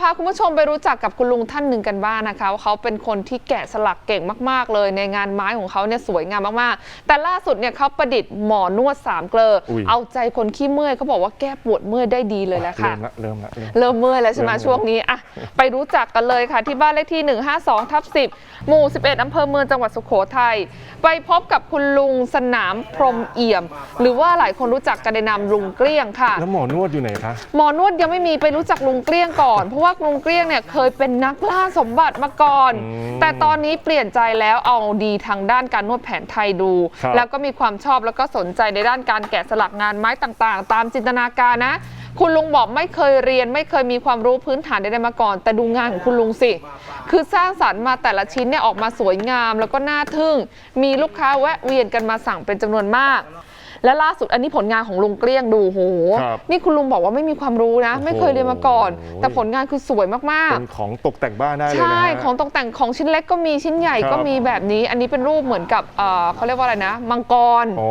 พาคุณผู้ชมไปรู้จักกับคุณลุงท่านหนึ่งกันบ้างนะคะว่าเขาเป็นคนที่แกะสลักเก่งมาก ๆ เลย ในงานไม้ของเขาเนี่ยสวยงามมากๆ แต่ล่าสุดเนี่ยเขาประดิษฐ์หมอนวดสามเกลออยเอาใจคนขี้เมื่อยเขาบอกว่าแก้ปวดเมื่อยได้ดีเลยแหละค่ะ เริ่มละเริ่มละ เริ่มเริ่มเมื่อยแล้วใช่ไหมเริ่มเมื่อยช่วงนี้อะไปรู้จักกันเลยค่ะ ที่บ้านเลขที่ 152ทับ10 หมู่ 11 อำเภอเมืองจังหวัดสุโขทัยไปพบกับคุณลุงสนามพรหมเอี่ยม หรือว่าหลายคนรู้จักกันในนามลุงเกลี้ยงค่ะ แล้วหมอนวดอยู่ไหนคะ หมอนวดยังไม่มีไปรู้จักลุงเกลี้ยงก่อนเพราะว่าลุงเกลี้ยงเนี่ยเคยเป็นนักล่าสมบัติมาก่อนอืมแต่ตอนนี้เปลี่ยนใจแล้วเอาดีทางด้านการนวดแผนไทยดูครับแล้วก็มีความชอบแล้วก็สนใจในด้านการแกะสลักงานไม้ต่างๆ ตามจินตนาการนะ คุณลุงบอกไม่เคยเรียน ไม่เคยมีความรู้พื้นฐานใดๆมาก่อน แต่ดูงานของคุณลุงสิ คือสร้างสรรค์มาแต่ละชิ้นเนี่ยออกมาสวยงาม แล้วก็น่าทึ่ง มีลูกค้าแวะเวียนกันมาสั่งเป็นจำนวนมาก และล่าสุดอันนี้ผลงานของลุงเกลี้ยงดูโห ครับนี่คุณลุงบอกว่าไม่มีความรู้นะโอ้โหไม่เคยเรียนมาก่อนแต่ผลงานคือสวยมากเป็นของตกแต่งบ้านได้ๆ เลยนะใช่ ฮะ ของตกแต่งของชิ้นเล็กก็มีชิ้นใหญ่ครับก็มีแบบนี้ อันนี้เป็นรูปเหมือนกับเอ่อเขาเรียกว่าอะไรนะ มังกร อ๋อ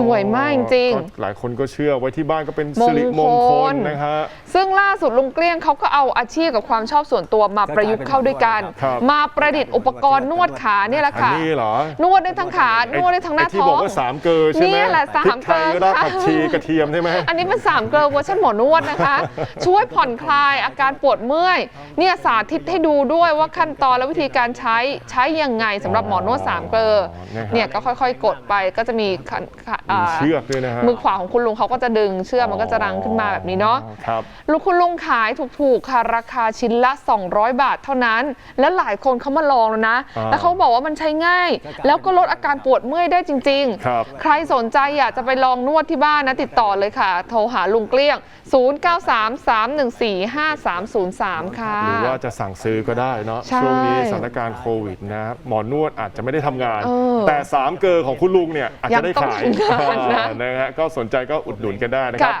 สวยมากจริงๆก็หลายคนก็เชื่อไว้ที่บ้านก็เป็นมงคลสิริมงคล นะฮะ ซึ่งล่าสุดลุงเกลี้ยงเขาก็เอาอาชีพกับความชอบส่วนตัวมาประยุกต์เข้าด้วยกัน ครับ มาประดิษฐ์อุปกรณ์นวดขาเนี่ยแหละอันค่ะ นี้เหรอนวดได้ทั้งขานวดได้ทั้งหน้าไอ้ที่ท้บออกง ว่าสามเกลอใช่ไหม เนี่ยแหละสามพริกไทยเกลอรากผักชีกระเทียมใช่ไหมอันนี้เป็นสามเกลอเวอร์ชันหมอนวดนะคะ ช่วยผ่อนคลายอาการปวดเมื่อยเนี่ยสาธิตให้ดูด้วยว่าขั้นตอนและวิธีการใช้ใช้ยังไงสำหรับหมอนวดสามเกลอนะฮะเนี่ยก็ค่อยๆ กดไปก็จะมีขันขันมีอ่าเชือกด้วยนะฮะมือขวาของคุณลุงเขาก็จะดึงเชือกมันก็จะรังขึ้นมาแบบนี้เนาะครับลูกคุณลุงขายถูกๆค่ะราคาชิ้นละ 200 บาทเท่านั้น และหลายคนเขามาลองแล้วนะอ่าแล้วเขาบอกว่ามันใช้ง่าย แล้วก็ลดอาการปวดเมื่อยได้จริงครับใครสนใจอยากจะไปลองนวดที่บ้านนะติดต่อเลยค่ะ โทรหาลุงเกลี้ยง 0933145303 ค่ะ หรือว่าจะสั่งซื้อก็ได้เนาะใช่ช่วงนี้สถานการณ์โควิดนะหมอนวดอาจจะไม่ได้ทำงาน เออแต่สามเกลอของคุณลุงเนี่ยอาจจะได้ยังต้องขายทำงานนะนะฮะก็สนใจก็อุดหนุนกันได้นะครับ ค่ะ